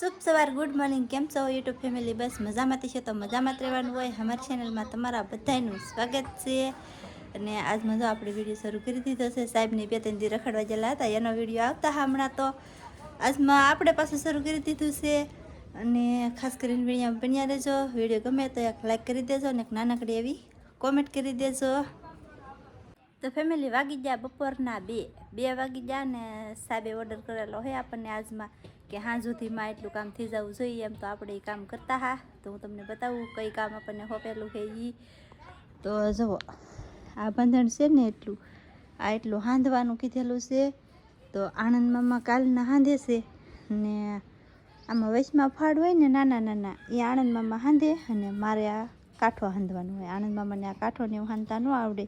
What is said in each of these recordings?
શુભ સવાર good morning કેમ છો યુટ્યુબ ફેમિલી બસ મજામાંથી છે તો મજામાં રહેવાનું હોય. અમારી ચેનલમાં તમારા બધાનું સ્વાગત છે. અને આજમાં જો આપણે વીડિયો શરૂ કરી દીધો છે, સાહેબની બે ત્રણ દી રખડવા ગયેલા હતા, એનો વીડિયો આવતા હમણાં તો. આજમાં આપણે પાછું શરૂ કરી દીધું છે. અને ખાસ કરીને વીડિયો બન્યા દેજો વીડિયો ગમે તો એક લાઈક કરી દેજો અને એક નાનકડી એવી કોમેન્ટ કરી દેજો. તો ફેમિલી વાગી ગયા બપોરના બે. બે વાગી ગયા ને સાહેબે ઓર્ડર કરેલો હોય આપણને આજમાં. કે હાં સુધીમાં એટલું કામ થઈ જવું જોઈએ એમ તો આપણે એ કામ કરતા હા. તો હું તમને બતાવું કઈ કામ આપણને હોપેલું છે એ તો જુઓ આ બંધણ છે ને એટલું. આ એટલું હાંધવાનું કીધેલું છે. તો આણંદ મામા કાલના હાંધે છે. ને આમાં વચમાં ફાડ હોય ને નાના નાના, એ આણંદ મામા હાંધે અને મારે આ કાંઠો હાંધવાનું હોય. આણંદ મામાને આ કાંઠોને એવું હાંધતા ન આવડે.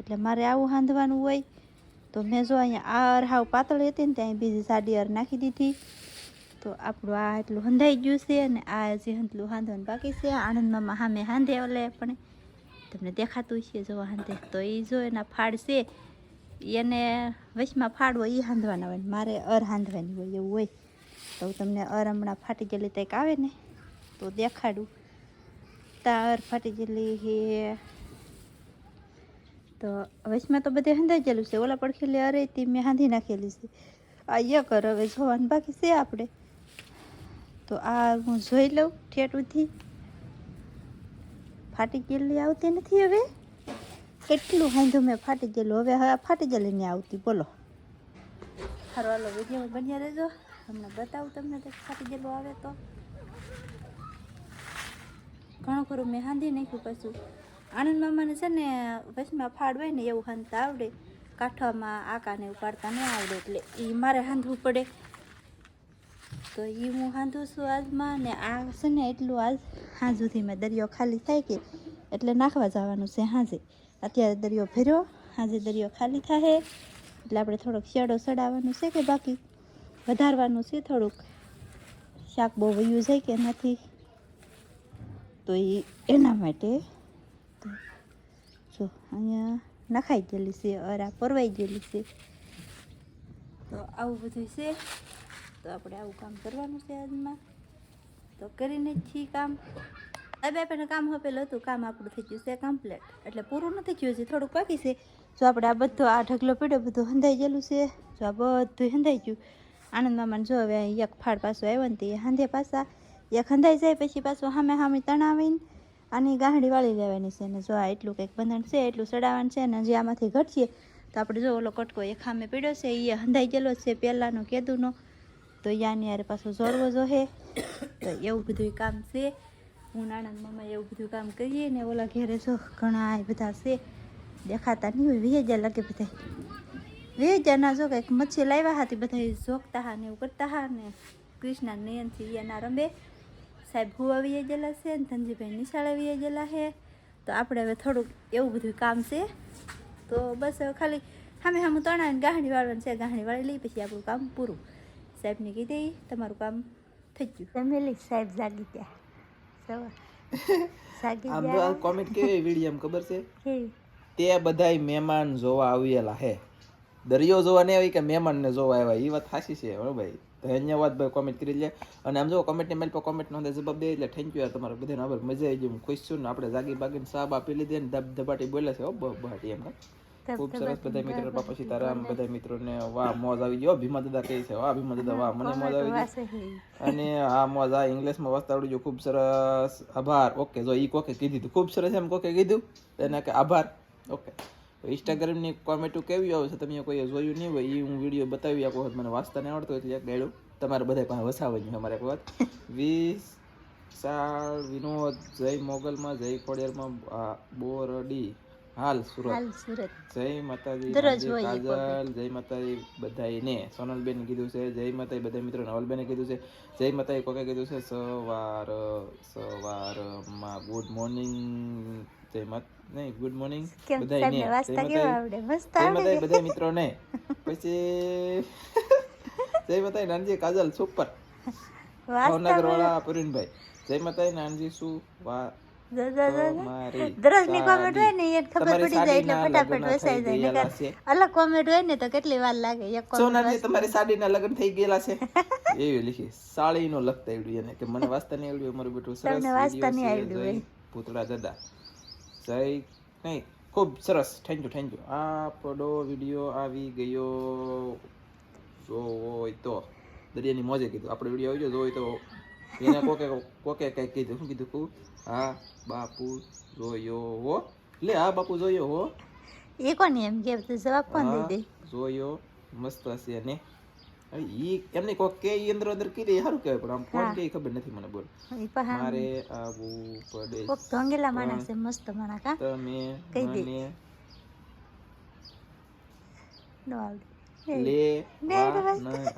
એટલે મારે આવું હાંધવાનું હોય. તો મેં જો અહીંયા આ અર હાવ પાતળી હતી ને ત્યાં બીજી સાડી અર નાખી દીધી. તો આપણું આ એટલું હંધાઈ ગયું છે અને આ હજી હંતલું હાંધવાનું બાકી છે. આણંદમાં હામે હાંધે ઓલે પણ તમને દેખાતું છે જો હાંધે. તો એ જો એના ફાડ છે. એને વચમાં હોય એ હાંધવાના હોય મારે અર હાંધવાની હોય એવું હોય. તો તમને અર હમણાં ફાટી ગયેલી કંઈક આવે ને તો દેખાડું. તા અર ફાટી ગયેલી તો વચમાં તો બધે હંધાઈ ગયેલું છે. ઓલા પડખેલી અરે તે મેં હાંધી નાખેલી છે. આ એક અર હવે જોવાનું બાકી છે આપણે. તો આ હું જોઈ લઉં ઠેઠુંથી ફાટી ગયેલી આવતી નથી હવે. કેટલું હાંધું મેં ફાટી ગયેલું. હવે હવે ફાટી ગયેલી નહીં આવતી. બોલો. સારો હાલો વીડિયો બન્યા રહેજો. હમણાં બતાવું તમને તો ફાટી ગયેલું આવે તો. ઘણું ખરું મેં હાંધી નાખ્યું પાછું. આનંદ મામાને છે ને વચમાં ફાડ હોય ને એવું હાંધતા આવડે. કાંઠામાં આકાને ઉપાડતા ન આવડે એટલે એ મારે હાંધવું પડે. તો એ હું હાંધું છું આજમાં ને આ છે ને એટલું આજ હાં સુધી મેં દરિયો ખાલી થાય કે એટલે નાખવા જવાનું છે હાંજે. અત્યારે દરિયો ભર્યો, હાંજે દરિયો ખાલી થાય એટલે આપણે થોડોક શેડો સડાવવાનું છે કે બાકી વધારવાનું છે થોડુંક. શાક બહુ વયું જાય કે નથી. તો એ એના માટે જો, અહીંયા નખાઈ ગયેલી છે, અરા પરવાઈ ગયેલી છે. તો આવું બધું છે. તો આપણે આવું કામ કરવાનું છે આજમાં. તો કરીને છીએ કામ. હવે આપણે કામ હપેલું હતું, કામ આપણું થઈ ગયું છે કમ્પ્લીટ એટલે પૂરું નથી થયું છે થોડુંક બાકી છે. જો આપણે આ બધો આ ઢગલો પીડ્યો, બધું હંધાઈ ગયેલું છે. જો આ બધું હંધાઈ ગયું. આનંદ મામાને જો હવે એક ફાળ પાછો આવ્યો ને તે હાંધે પાછા. એક હંધાઈ જાય પછી પાછું સામે સામે તણાવીને આની ગાંહડી વાળી લેવાની છે ને જો આ એટલું કંઈક બંધન છે, એટલું ચડાવવાનું છે અને જે આમાંથી ઘટશે. તો આપણે જો ઓલો કટકો એક સામે પીડ્યો છે એ હંધાઈ ગયેલો છે પહેલાંનો કેદુનો. તો યાની યારે પાછો જોડવો જોહે તો એવું બધું કામ છે. હું નાના મમ્મા એવું બધું કામ કરીએ ને ઓલા ઘેરે જો ઘણા એ બધા છે. દેખાતા નહીં હોય વીએ જ્યાં લાગે બધા. વીએ જ્યાંના જો કંઈક મચ્છી લાવ્યા હતી બધા જોગતા હા ને એવું કરતા હા ને કૃષ્ણા નયનથી એના રમે. સાહેબ હુવા વીએ ગયેલા છે ને ધનજીભાઈ નિશાળે વીએ ગયેલા છે. તો આપણે હવે થોડુંક એવું બધું કામ છે. તો બસ હવે ખાલી સામે સામે તણાવીને ગાંહડી વાળવાનું છે. ગાહણી વાળી લઈ પછી આપણું કામ પૂરું. સાહેબને કીધી તમારું કામ થઈ ગયું ફેમિલી સાહેબ જાગી ગયા સવાર જાગી ગયા કોમેન્ટ કેવી વીડિયો એમ ખબર છે તે બધાય મહેમાન જોવા આવેલા હે દરિયો જોવા નહીં આવી કે મહેમાનને જોવા આવ્યા એ વાત સાચી છે બરોબર ભાઈ ધન્યવાદ ભાઈ કોમેન્ટ કરી લે અને આમ જો કોમેન્ટની મેલ પર કોમેન્ટ નો જવાબ દે એટલે થેન્ક યુ તમારે બધાને આભાર મજા આવી ગયું હું ખુશ છું ને આપણે જાગી બાગીને સાબ આપી લીધી ને ધબ ધબાટી બોલે છે બહાટી એમ ખૂબ સરસ બધા મિત્રો બાપા સીતારામ બધા મિત્રોને વાહ મોજ આવી ગયો ભીમા દાદા કહે છે વાહ ભીમા દાદા વાહ મને મોજ આવી ગઈ. અને આ મોજ આ ઇંગ્લિશમાં વાંચતા આવડી ગયું ખૂબ સરસ આભાર. ઓકે જો ઈ કોકે કીધું. ખૂબ સરસ એમ કોકે કીધું એને કે આભાર. ઓકે. ઇન્સ્ટાગ્રામની કોમેન્ટો કેવી આવે છે તમે કોઈ જોયું નહીં હોય એ હું વીડિયો બતાવી આપો મને વાંચતા નહીં આવડતો હોય એટલે એક ગાયડું. તમારે બધા પાસે વસાવવાની અમારે એક વાત. વીસ સાળ વિનોદ જય મોગલમાં જય ખોડિયારમાં બોરડી. હાલ સુરત. હાલ સુરત. જય માતાજી દરરોજ હોય કાજલ જય માતાજી બધાયને. સોનલબેન કીધું છે જય માતાજી બધા મિત્રો નવલબેને કીધું છે જય માતાજી કોકે કીધું છે સવાર સવારમાં ગુડ મોર્નિંગ જય માત નહીં ગુડ મોર્નિંગ કેમ બધાયને જય માતાજી. બધા મિત્રોને. પછી જય માતાજી નાનજી કાજલ સુપર ભાવનગર વાળા પુરીનભાઈ જય માતાજી નાનજી શું વા દરરોજની કોમેન્ટ હોય ને એક ખબર પડી જાય એટલે ફટાફટ વસાઈ જાય. નકર અલગ કોમેન્ટ હોય ને તો કેટલી વાર લાગે એક comment સોનાલી તમારી સાડીના લગ્ન થઈ ગયેલા છે. એવી લીખી સાડીનો લખતા આવડ્યું એને. કે મને વાસ્તા નહીં આવડ્યું અમારું બેટું સરસ તમને વાસ્તા નહીં આવડ્યું જય દાદા. જય નહીં ખૂબ સરસ. થેન્ક યુ થેન્ક યુ આપણો વીડિયો આવી ગયો. જો હોય તો દરિયાની મોજે કીધું. આપણો વીડિયો આવી ગયો જો હોય તો એને કોકે કોકે કંઈક કીધું શું કીધું કું હા બાપુ જોયો હો લે હા બાપુ જોયો હો એ કોની એમ કે તું જવાબ કોણ દીધી જોયો મસ્ત હશે ને ઈ એમને કોક કે ઈ અંદર અંદર કીધે સારું કહેવાય પણ આમ કોણ કે ખબર નથી મને બોલ મારે આવવું પડે કોક ધોંગેલા માણસ છે મસ્ત માણસ કા તમે કહી દે. મને નો આવડે લે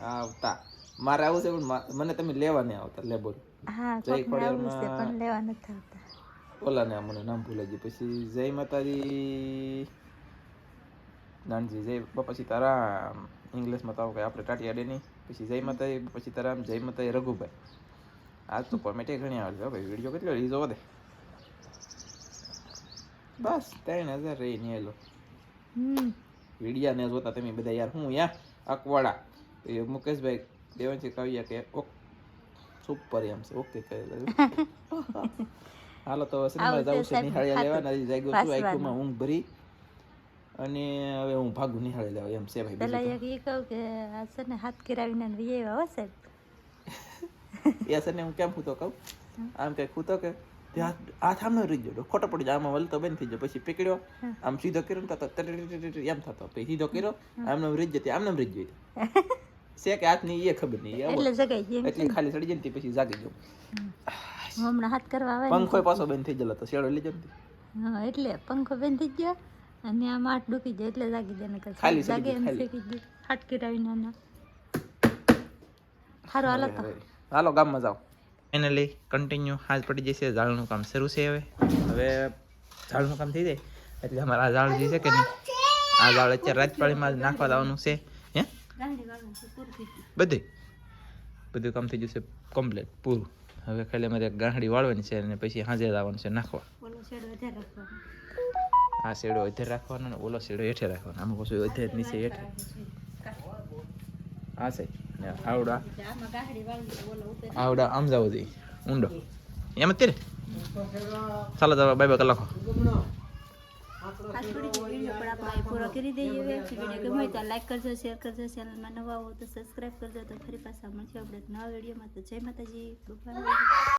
આવતા મારે આવું છે પણ મને તમે લેવા નહીં આવતા લેબોર હા જય કોકને આવું છે ખોડિયારમાં. પણ લેવા નથી આવતા. ઓલા ને મને નામ ભૂલાઈ ગયું. પછી જય માતાજી. નાનજી જય બાપા સીતારામ. ઇંગ્લિશમાં તો આવું કઈ આપણે ટાટી આડે નહીં. પછી જય માતાજી બાપા સીતારામ જય માતાજી રઘુભાઈ. આજ તો કોમેટી ઘણી આવે છે ભાઈ. વીડિયો કેટલો રીઝો વધે બસ ત્રણ હજાર રહી ને એલો વિડીયા ને જોતા તમે બધા યાર. હું યા? અકવાડા. એ મુકેશભાઈ દેવનસિંહ કવિયા કે ઓક સુપર એમ છે. ઓકે કહે હાલો તો સિનેમા આવું જવું છે નિહાળ્યા. લેવાના જાગ્યો છું. આંખોમાં ઊંઘ ભરી. અને હવે હું ભાગું નિહાળી લેવા. એમ છે ભાઈ પેલા એક એ કહું કે આ ને હાથ કિરાવીને ને વી આવ્યા હો સાહેબ. એ સર ને હું કેમ ખૂતો કહું? આમ કઈ ખૂતો કે આ હાથ હાથ આમ ન રહી ગયો ખોટો પડી જાય આમાં વલતો બંધ થઈ જાય પછી પકડ્યો આમ સીધો કર્યો ને તો એમ થતો. પછી સીધો કર્યો આમનો આમ રહી જતી આમનો આમ રહી ગયો છે કે હાથની એ ખબર નહીં એટલે જગાઈ ગઈ એટલે ખાલી ચડી જતી પછી જાગી જવું હમણાં હાથ કરવા આવે પંખો પાછો બંધ થઈ ગયેલો તો શેડો લઈ જતી હા એટલે પંખો બંધ થઈ ગયો અને આ આઠ ડૂકી જાય એટલે જાગી જાય નકર ખાલી જાગે એમ શેકી ખાલી. ફેંકી ગયું હાથ કિરાવીને ના હારું હાલો તો. હાલો ગામમાં જાઓ. ફાઇનલી કન્ટિન્યુ હાથ પડી જશે ઝાડનું કામ શરૂ છે હવે. હવે ઝાડનું કામ થઈ જાય. એટલે અમારે આ ઝાડ જે છે કે નહીં આ ઝાડ અત્યારે રાજપાળીમાં જ નાખવા લાવવાનું છે. બધે. બધું કામ થઈ જશે કમ્પ્લીટ પૂરું. હવે ખાલી અમારે ગાંઠડી વાળવાની છે અને પછી હાજર આવવાનું છે નાખવા. આ શેડો અધેર રાખવાનો ને ઓલો શેડો હેઠે રાખવાનો. આમાં કશું અધેર નીચે હેઠે. આ છે. આવડા. આવડા આમ જવો જોઈએ ઊંડો. એમ જ તે ચાલો ચાલો બાય બાય કલાકો. આ થોડી વીડિયો પણ આપણે અહીં પૂરો કરી દઈએ. હવે વીડિયો ગમે તો લાઈક કરજો શેર કરજો ચેનલમાં નવા હો તો સબસ્ક્રાઈબ કરજો. તો ફરી પાછા મળશે આપણે નવા વિડીયોમાં. તો જય માતાજી.